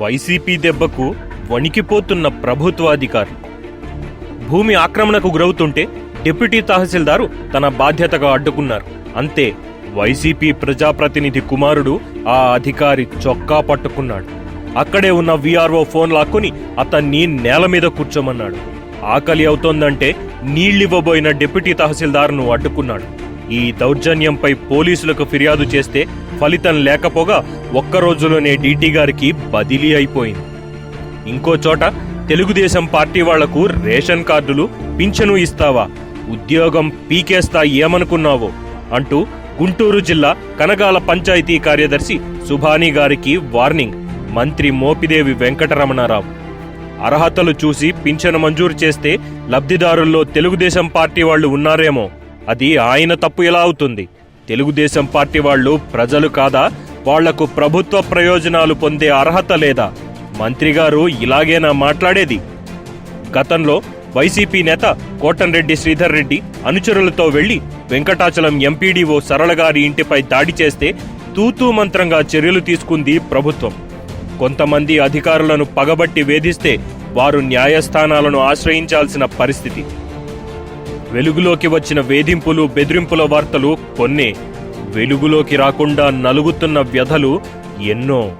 YCP దెబ్బకు వణికిపోతున్న ప్రభుత్వాధికారి భూమి ఆక్రమణకు గురవుతుంటే డిప్యూటీ తహసీల్దారు తన బాధ్యతగా అడ్డుకున్నారు. అంతే వైసీపీ ప్రజాప్రతినిధి కుమారుడు ఆ అధికారి చొక్కా పట్టుకున్నాడు. అక్కడే ఉన్న విఆర్ఓ ఫోన్ లాక్కుని అతన్ని నేల మీద కూర్చోమన్నాడు. ఆకలి అవుతోందంటే నీళ్ళివ్వబోయిన డిప్యూటీ తహసీల్దార్ను అడ్డుకున్నాడు. ఈ దౌర్జన్యంపై పోలీసులకు ఫిర్యాదు చేస్తే ఫలితం లేకపోగా ఒక్క రోజులోనే డీటీ గారికి బదిలీ అయిపోయింది. ఇంకో చోట తెలుగుదేశం పార్టీ వాళ్ళకు రేషన్ కార్డులు పింఛను ఇస్తావా? ఉద్యోగం పీకేస్తా ఏమనుకున్నావో? అంటూ గుంటూరు జిల్లా కనగాల పంచాయతీ కార్యదర్శి సుభాని గారికి వార్నింగ్. మంత్రి మోపిదేవి వెంకటరమణారావు. అర్హతలు చూసి పింఛను మంజూరు చేస్తే లబ్ధిదారుల్లో తెలుగుదేశం పార్టీ వాళ్ళు ఉన్నారేమో? అది ఆయన తప్పు ఎలా అవుతుంది? తెలుగుదేశం పార్టీ వాళ్ళు ప్రజలు కాదా? వాళ్ళకు ప్రభుత్వ ప్రయోజనాలు పొందే అర్హత లేదా? మంత్రిగారు ఇలాగేనా మాట్లాడేది? గతంలో వైసీపీ నేత కోటన్రెడ్డి శ్రీధర్ రెడ్డి అనుచరులతో వెళ్ళి వెంకటాచలం ఎంపీడీఓ సరళగారి ఇంటిపై దాడి చేస్తే తూతూ మంత్రంగా చర్యలు తీసుకుంది ప్రభుత్వం. కొంతమంది అధికారులను పగబట్టి వేధిస్తే వారు న్యాయస్థానాలను ఆశ్రయించాల్సిన పరిస్థితి. వెలుగులోకి వచ్చిన వేధింపులు బెదిరింపుల వార్తలు కొన్ని. వెలుగులోకి రాకుండా నలుగుతున్న వ్యధలు ఎన్నో.